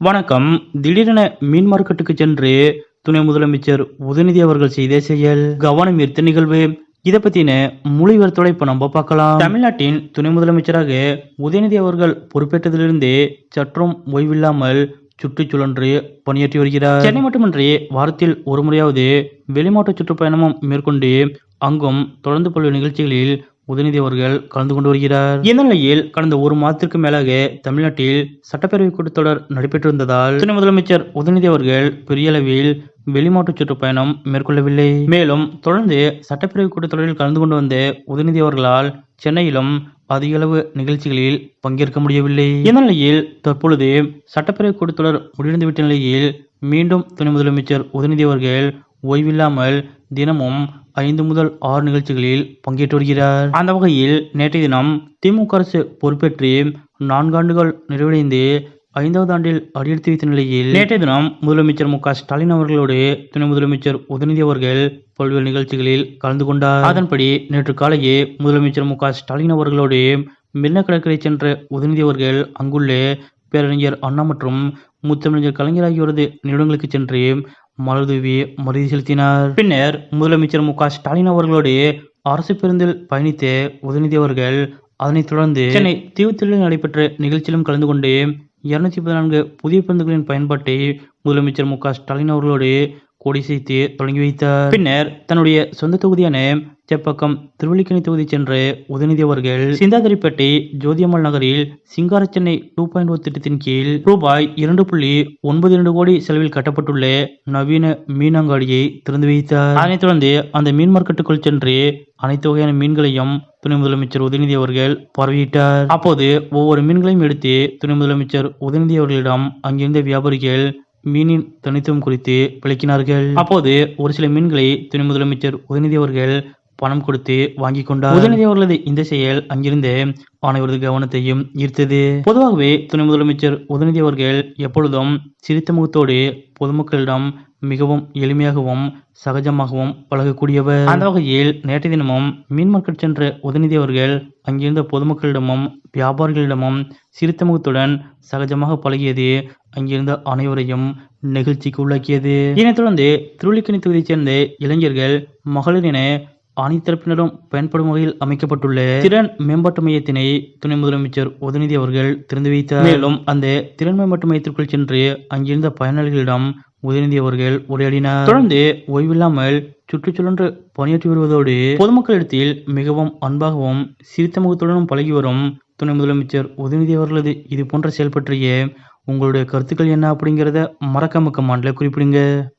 வணக்கம். திடீரென மீன் மார்க்கெட்டுக்கு சென்று துணை முதலமைச்சர் உதயநிதி அவர்கள் செய்த செயல் கவனம் ஈர்த்த நிகழ்வு. இதை பத்தின மொழிபெயர்த்தோட இப்ப நம்ம பார்க்கலாம். தமிழ்நாட்டின் துணை முதலமைச்சராக உதயநிதி அவர்கள் பொறுப்பேற்றதிலிருந்து சற்றும் ஓய்வில்லாமல் சுற்றுச்சூழன்று பணியாற்றி வருகிறார். சென்னை மட்டுமின்றி வாரத்தில் ஒரு முறையாவது வெளிமாவட்ட சுற்றுப்பயணமும் மேற்கொண்டு அங்கும் தொடர்ந்து பல்வேறு நிகழ்ச்சிகளில் உதயநிதி அவர்கள் கலந்து கொண்டு வருகிறார். இந்த நிலையில் கடந்த ஒரு மாதத்திற்கு மேலாக தமிழ்நாட்டில் சட்டப்பேரவை கூட்டத்தொடர் நடைபெற்றிருந்ததால் துணை முதலமைச்சர் உதயநிதி அவர்கள் பெரிய அளவில் வெளிமாட்டு சுற்றுப்பயணம் மேற்கொள்ளவில்லை. மேலும் தொடர்ந்து சட்டப்பேரவை கூட்டத்தொடரில் கலந்து கொண்டு வந்த உதயநிதி அவர்களால் சென்னையிலும் அதிக அளவு நிகழ்ச்சிகளில் பங்கேற்க முடியவில்லை. இந்த நிலையில் தற்பொழுது சட்டப்பேரவை கூட்டத்தொடர் முடிவடைந்துவிட்ட நிலையில் மீண்டும் துணை முதலமைச்சர் உதயநிதி அவர்கள் ஓய்வில்லாமல் தினமும் ஐந்து முதல் ஆறு நிகழ்ச்சிகளில் பங்கேற்று வருகிறார் அந்த வகையில் நேற்றைய தினம் திமுக அரசு பொறுப்பேற்று நான்காண்டுகள் நிறைவடைந்து ஐந்தாவது ஆண்டில் அடியெடுத்து வைத்த நிலையில் நேற்றைய தினம் முதலமைச்சர் மு க ஸ்டாலின் அவர்களோடு துணை முதலமைச்சர் உதயநிதி அவர்கள் பல்வேறு நிகழ்ச்சிகளில் கலந்து கொண்டார். அதன்படி நேற்று காலையே முதலமைச்சர் மு க ஸ்டாலின் அவர்களோடு மெரினா கடற்கரை சென்ற உதயநிதி அவர்கள் அங்குள்ள பேரறிஞர் அண்ணா மற்றும் முத்தமிழர் கலைஞர் ஆகியோரது நிறுவனங்களுக்கு சென்று மலதுவி மரியாதை செலுத்தினார். பின்னர் முதலமைச்சர் மு ஸ்டாலின் அவர்களோடு அரசு பேருந்தில் பயணித்த உதயநிதி அவர்கள் அதனைத் தொடர்ந்து சென்னை தீவுத்திடலில் நடைபெற்ற நிகழ்ச்சியிலும் கலந்து கொண்டு இருநூத்தி பதினான்கு புதிய பேருந்துகளின் பயன்பாட்டை முதலமைச்சர் மு ஸ்டாலின் அவர்களோடு கொடி செய்து தொடங்கி வைத்தார். பின்னர் தன்னுடைய சொந்த தொகுதியான செப்பக்கம் திருவள்ளிக்கணி தொகுதி சென்று உதயநிதி அவர்கள் சிந்தாதிரிப்பேட்டை ஜோதியம்மாள் நகரில் சிங்கார சென்னை டூ பாயிண்ட் ஓ திட்டத்தின் கீழ் ரூபாய் இரண்டு புள்ளி ஒன்பது இரண்டு கோடி செலவில் கட்டப்பட்டுள்ள நவீன மீன் அங்காடியை திறந்து வைத்தார். அதனைத் தொடர்ந்து அந்த மீன் மார்க்கெட்டுக்குள் சென்று அனைத்து வகையான மீன்களையும் துணை முதலமைச்சர் உதயநிதி அவர்கள் பார்வையிட்டார். அப்போது ஒவ்வொரு மீன்களையும் எடுத்து துணை முதலமைச்சர் உதயநிதி அவர்களிடம் அங்கிருந்த வியாபாரிகள் மீனின் தனித்துவம் குறித்து விளக்கினார்கள். அப்போது ஒரு சில மீன்களை துணை முதலமைச்சர் உதயநிதி அவர்கள் பணம் கொடுத்து வாங்கி கொண்டார். உதயநிதி அவர்களது இந்த செயல் அங்கிருந்து அனைவரது கவனத்தையும் ஈர்த்தது. பொதுவாகவே துணை முதலமைச்சர் உதயநிதி அவர்கள் எப்பொழுதும் சிரித்த முகத்தோடு பொதுமக்களிடம் மிகவும் எளிமையாகவும் சகஜமாகவும் பழகக்கூடியவர். அந்த வகையில் நேற்றைய தினமும் மீன் மார்க்கெட் சென்ற உதயநிதி அவர்கள் அங்கிருந்த பொதுமக்களிடமும் வியாபாரிகளிடமும் சிரித்த முகத்துடன் சகஜமாக பழகியது அங்கிருந்த அனைவரையும் நெகிழ்ச்சிக்கு உள்ளாக்கியது. இதனைத் தொடர்ந்து திருவள்ளிக்கணி தொகுதியைச் சேர்ந்த இளைஞர்கள் மகளிர் என அனைத்து தரப்பினரும் பயன்படும் வகையில் அமைக்கப்பட்டுள்ள திறன் மேம்பாட்டு மையத்தினை துணை முதலமைச்சர் உதயநிதி அவர்கள் திறந்து வைத்தார். மேலும் அந்த திறன் மேம்பாட்டு மையத்திற்குள் சென்று அங்கிருந்த பயனாளிகளிடம் உதயநிதி அவர்கள் உரையாடினார். தொடர்ந்து ஓய்வில்லாமல் சுற்றுச்சுழன்று பணியாற்றி வருவதோடு பொதுமக்களிடத்தில் மிகவும் அன்பாகவும் சிரித்த முகத்துடனும் பழகி வரும் துணை முதலமைச்சர் உதயநிதி அவர்களது இது போன்ற செயல் பற்றிய உங்களுடைய கருத்துக்கள் என்ன அப்படிங்கிறத மறக்காம கமாண்ட்ல குறிப்பிடுங்க.